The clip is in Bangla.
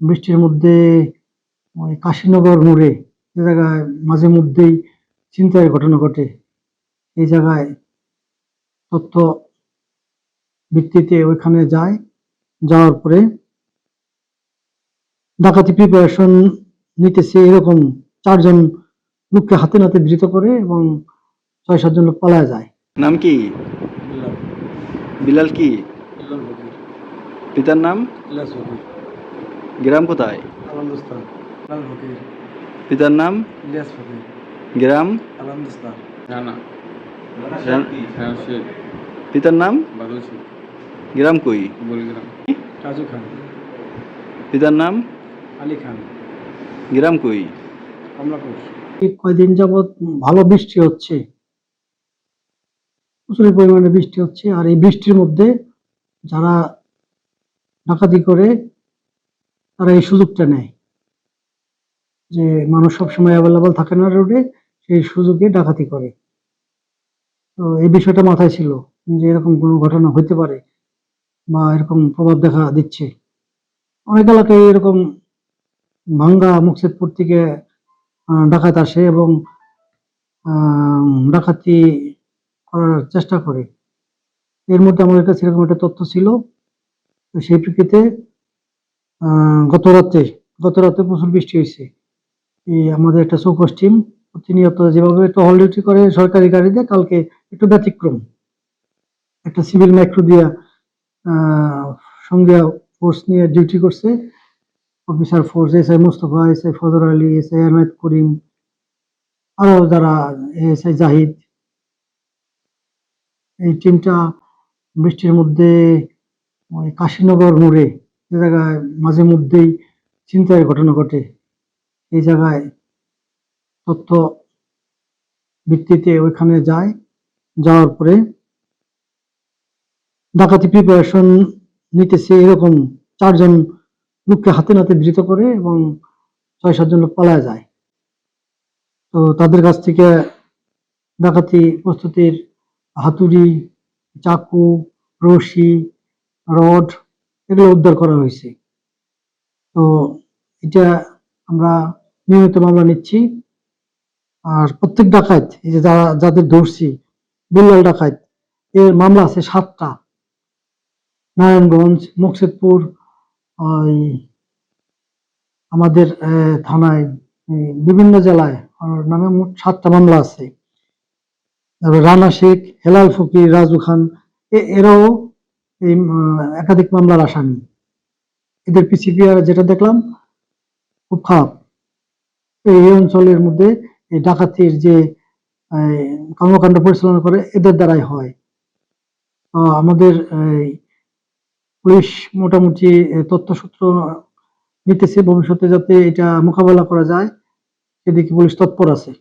বৃষ্টির মধ্যে ওই কাশীনগর মোড়ে যে জায়গায় মাঝে মধ্যেই ছিনতাইয়ের ঘটনা ঘটে এই জায়গায় তথ্য ভিত্তিতে ওইখানে যায়। যাওয়ার পরে ডাকাতি প্রিপারেশন নিতেছে এরকম চারজন লোককে হাতে নাতে ধৃত করে এবং ছয় সাতজন লোক পালায় যায়। নাম কি? বিলাল। কি? পিতার নাম? গ্রাম কোথায়? পিতার নাম? ইলিয়াস ফকির। গ্রাম? হ্যাঁ পিতার নাম? গ্রাম কই? বলিগ্রাম। রাজু খান। পিতার নাম? আলী খান। গ্রাম কই? কমলাপুর। কয়দিন যাবৎ ভালো বৃষ্টি হচ্ছে। প্রচুর পরিমাণে বৃষ্টি হচ্ছে। আর এই বৃষ্টির মধ্যে যারা ডাকাতি করে তারা এই সুযোগটা নেয় যে মানুষ সবসময় অ্যাভেলেবল থাকে না রোডে সেই সুযোগে ডাকাতি করে। তো এই বিষয়টা মাথায় ছিল যে এরকম কোনো ঘটনা হতে পারে বা এরকম প্রভাব দেখা দিচ্ছে। অনেক এলাকায় এরকম ভাঙ্গা মুকসেদপুর থেকে ডাকাত আসে এবং ডাকাতি করার চেষ্টা করে। এর মধ্যে আমাদের কাছে এরকম একটা তথ্য ছিল। সেই প্রেক্ষিতে গত রাতে গত রাতে প্রচুর বৃষ্টি হয়েছে। এই আমাদের একটা চৌকস টিম প্রতিনিয়ত যেভাবে টহল ডিউটি করে সরকারি গাড়িতে, কালকে একটু ব্যতিক্রম। একটা সিভিল মাইক্রো দিয়া সঙ্গে ফোর্স নিয়ে ডিউটি করছে। Officer force S I Mustafa S I Fazar Ali S I Ahmed Karim আরও যারা এস আই জাহিদ এই টিমটা বৃষ্টির মধ্যে ওই কাশীনগর মোড়ে যে জায়গায় মাঝে মধ্যেই ছিনতাইয়ের ঘটনা ঘটে, এই জায়গায় তথ্য ভিত্তিতে ওইখানে যায়। যাওয়ার পরে ডাকাতি প্রিপারেশন নিতেছে এরকম চারজন লোককে হাতে নাতে ধৃত করে এবং ছয় সাতজন লোক পালায় যায়। তো তাদের কাছ থেকে ডাকাতি প্রস্তুতির হাতুড়ি, চাকু, রশি, রড এগুলো উদ্ধার করা হয়েছে। তো এটা আমরা নিয়মিত মামলা নিচ্ছি। আর প্রত্যেক ডাকাত, এই যে যারা, যাদের ধরছি, বিল্লাল ডাকাত, এর মামলা আছে সাতটা। নারায়ণগঞ্জ মুকসেদপুর আমাদের থানায় বিভিন্ন জেলায় নামে মোট সাতটা মামলা আছে। রানা শেখ, হেলাল ফকির, রাজু খান এরাও এই একাধিক মামলার আসামি। এদের পিসিপিআর যেটা দেখলাম, খুব খারাপ। এই অঞ্চলের মধ্যে এই ডাকাতির যে কর্মকাণ্ড পরিচালনা করে, এদের দ্বারাই হয়। আমাদের পুলিশ মোটামুটি তথ্যসূত্র নিতেছে, ভবিষ্যতে যাতে এটা মোকাবেলা করা যায়। সেদিকে পুলিশ তৎপর আছে।